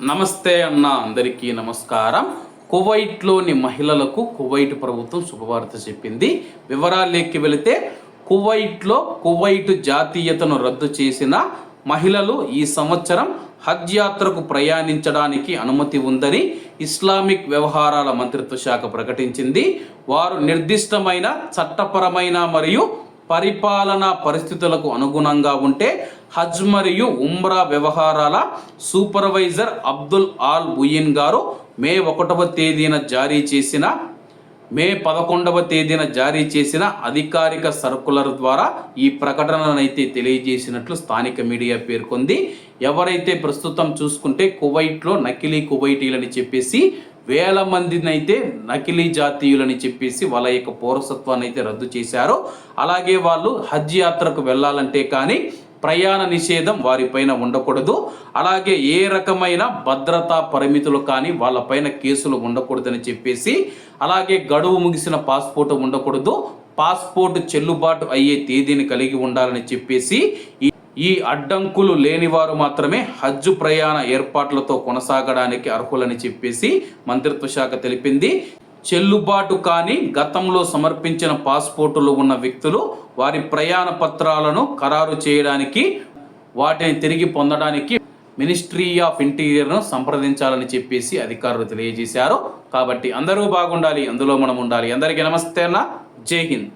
నమస్తే అన్న అందరికీ నమస్కారం. కువైట్లోని మహిళలకు కువైట్ ప్రభుత్వం శుభవార్త చెప్పింది. వివరాల్లోకి వెళితే కువైట్లో కువైట్ జాతీయతను రద్దు చేసిన మహిళలు ఈ సంవత్సరం హజ్ యాత్రకు ప్రయాణించడానికి అనుమతి ఉందని ఇస్లామిక్ వ్యవహారాల మంత్రిత్వ శాఖ ప్రకటించింది. వారు నిర్దిష్టమైన చట్టపరమైన మరియు పరిపాలనా పరిస్థితులకు అనుగుణంగా ఉంటే హజ్ మరియు ఉమ్రా వ్యవహారాల సూపర్వైజర్ అబ్దుల్ ఆల్ బుయిన్ గారు మే ఒకటవ తేదీన జారీ చేసిన మే పదకొండవ తేదీన జారీ చేసిన అధికారిక సర్కులర్ ద్వారా ఈ ప్రకటననైతే తెలియజేసినట్లు స్థానిక మీడియా పేర్కొంది. ఎవరైతే ప్రస్తుతం చూసుకుంటే కువైట్లో నకిలీ కువైటీలని చెప్పేసి వేల మందినైతే నకిలీ జాతీయులని చెప్పేసి వాళ్ళ యొక్క పౌరసత్వాన్ని అయితే రద్దు చేశారు. అలాగే వాళ్ళు హజ్ యాత్రకు వెళ్ళాలంటే కానీ ప్రయాణ నిషేధం వారిపైన ఉండకూడదు. అలాగే ఏ రకమైన భద్రతా పరిమితులు కానీ వాళ్ళపైన కేసులు ఉండకూడదని చెప్పేసి అలాగే గడువు ముగిసిన పాస్పోర్ట్ ఉండకూడదు. పాస్పోర్ట్ చెల్లుబాటు అయ్యే తేదీని కలిగి ఉండాలని చెప్పేసి ఈ అడ్డంకులు లేనివారు మాత్రమే హజ్జు ప్రయాణ ఏర్పాట్లతో కొనసాగడానికి అర్హులని చెప్పేసి మంత్రిత్వ శాఖ తెలిపింది. చెల్లుబాటు కాని గతంలో సమర్పించిన పాస్పోర్టులు ఉన్న వ్యక్తులు వారి ప్రయాణ పత్రాలను ఖరారు చేయడానికి వాటిని తిరిగి పొందడానికి మినిస్ట్రీ ఆఫ్ ఇంటీరియర్ను సంప్రదించాలని చెప్పేసి అధికారులు తెలియజేశారు. కాబట్టి అందరూ బాగుండాలి అందులో మనం ఉండాలి. అందరికీ నమస్తే అన్న. జై హింద్.